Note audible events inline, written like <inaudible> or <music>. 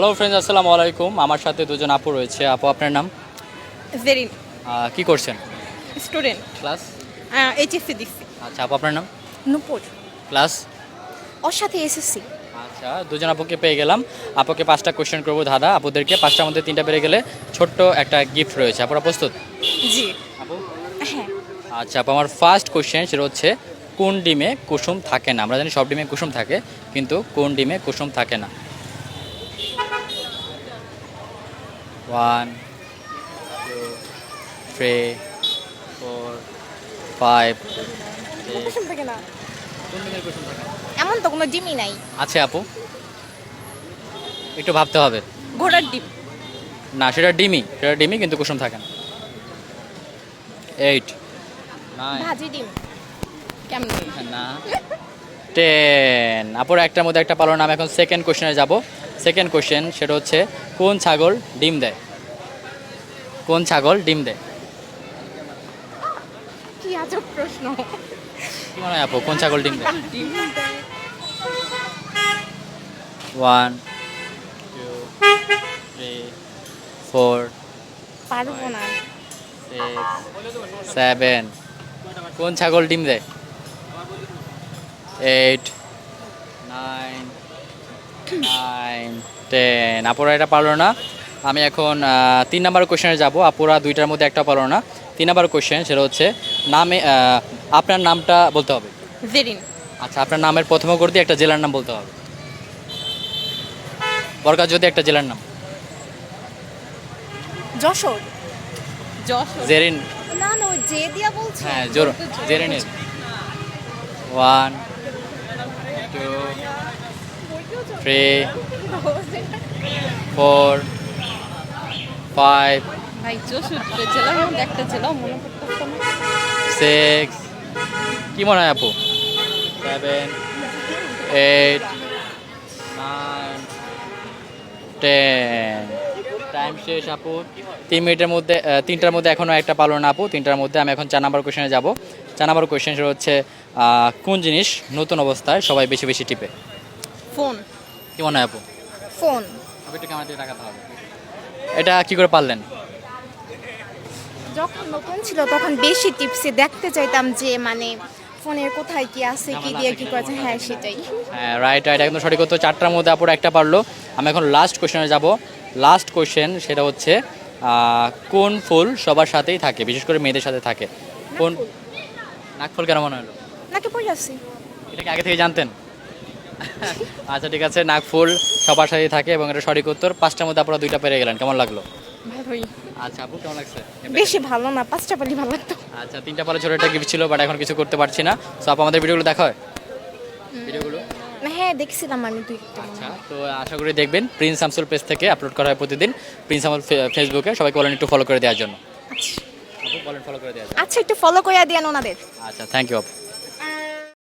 Hello friends আসসালামু আলাইকুম। আমার সাথে দুজন আপু রয়েছে। আপু আপনার নাম? জেরিন কি করছেন? স্টুডেন্ট ক্লাস এইচএসসি দিচ্ছি আচ্ছা আপু আপনার নাম? নূপুর। ক্লাস ওর সাথে এসএসসি আচ্ছা দুজন আপুকে পেয়ে গেলাম। আপুকে পাঁচটা কোশ্চেন করব দাদা আপুদেরকে পাঁচটার মধ্যে তিনটা পেরে গেলে ছোট্ট একটা গিফট রয়েছে। আপুরা প্রস্তুত? জি। আপু? হ্যাঁ। আচ্ছা আপু আমার ফার্স্ট কোশ্চেন সেটা হচ্ছে কোন ডিমে কুসুম থাকে না? আমরা জানি সব ডিমে কুসুম থাকে কিন্তু কোন ডিমে কুসুম থাকে না? One two three four five কুসুম থাকে না। কোন ডিমের কুসুম থাকে? না? এমন তো কোনো ডিমই নাই। আছে আপু। একটু ভাবতে হবে। ঘোড়ার ডিম। না সেটা ডিমই। সেটা ডিমই কিন্তু কুসুম থাকে না। এইট নাইন ভাজি ডিম। কেমন? না। <laughs> টেন আপুর একটার মধ্যে একটা পালো নাম। এখন সেকেন্ড কোশ্চেনে যাব। সেকেন্ড কোশ্চেন সেটা হচ্ছে কোন ছাগল ডিম দেয়? কোন ছাগল ডিম দেয়? কি আজব প্রশ্ন। কি মনে হয় আপু কোন ছাগল ডিম দেয়? ডিম দেয়। ওয়ান টু থ্রি ফোর পারব না। সিক্স সেভেন কোন ছাগল ডিম দেয়? এইট নাইন নাইন টেন আপুরা এটা পারল না। আমি এখন তিন নাম্বার কোশ্চেনে যাব। আপুরা দুইটার মধ্যে একটা পারল না। তিন নাম্বার কোশ্চেন সেটা হচ্ছে নামে আপনার নামটা বলতে হবে। জেরিন। আচ্ছা আপনার নামের প্রথম অক্ষর দিয়ে একটা জেলার নাম বলতে হবে। বরকার যদি একটা জেলার নাম। যশোর। যশোর? জেরিন। না না ওই যে দিয়া বলছে। হ্যাঁ জোর। জেরিনের। One two three four five six কি মনে হয় আপু? Seven eight nine ten time শেষ আপু। তিন মিনিটের মধ্যে তিনটার মধ্যে এখনও একটা পালো না আপু। তিনটার মধ্যে আমি এখন চার নাম্বার কোশ্চেনে যাব। চার নাম্বার সেটা হচ্ছে কোন জিনিস নতুন অবস্থায় সবাই বেশি বেশি টিপে? ফোন কি মনে হয় আপু? ফোন। আপু একটু ক্যামেরা দিয়ে তাকাতে হবে। এটা কি করে পারলেন? যখন নতুন ছিল তখন বেশি টিপসে দেখতে চাইতাম যে মানে ফোনের কোথায় কি আছে কি দিয়ে কি করেছে। হ্যাঁ সেটাই। হ্যাঁ রাইট রাইট একদম সঠিক উত্তর। চারটার মধ্যে আপুর একটা পারল। আমি এখন লাস্ট কোশ্চেনে যাব। লাস্ট কোশ্চেন সেটা হচ্ছে কোন ফুল সবার সাথেই থাকে? বিশেষ করে মেয়েদের সাথে থাকে। কোন নাকফুল কেন মনে হলো? নাকি পড়ে আছি। এটা কি আগে থেকে জানতেন? <laughs> আচ্ছা ঠিক আছে নাকফুল সবার সাথে থাকে এবং এটা সঠিক উত্তর। পাঁচটার মধ্যে আপনারা দুইটা পেরে গেলেন কেমন লাগল? ভালোই। আচ্ছা আপু কেমন লাগছে? বেশি ভালো না পাঁচটা পালি ভালো লাগতো। আচ্ছা তিনটা পারে ছোট একটা গিফট ছিল বাট এখন কিছু করতে পারছি না। সো আপু আমাদের ভিডিওগুলো দেখা হয় ভিডিওগুলো? হ্যাঁ দেখছিলাম আমি দুই আচ্ছা তো আশা করি দেখবেন প্রিন্স শামসুল পেজ থেকে আপলোড করা হয় প্রতিদিন। প্রিন্স শামসুল ফেসবুকে সবাইকে বলেন একটু ফলো করে দেওয়ার জন্য। আচ্ছা। আপু বলেন ফলো করে দেওয়ার আচ্ছা একটু ফলো করে ওনাদের। আচ্ছা থ্যাংক ইউ আপু।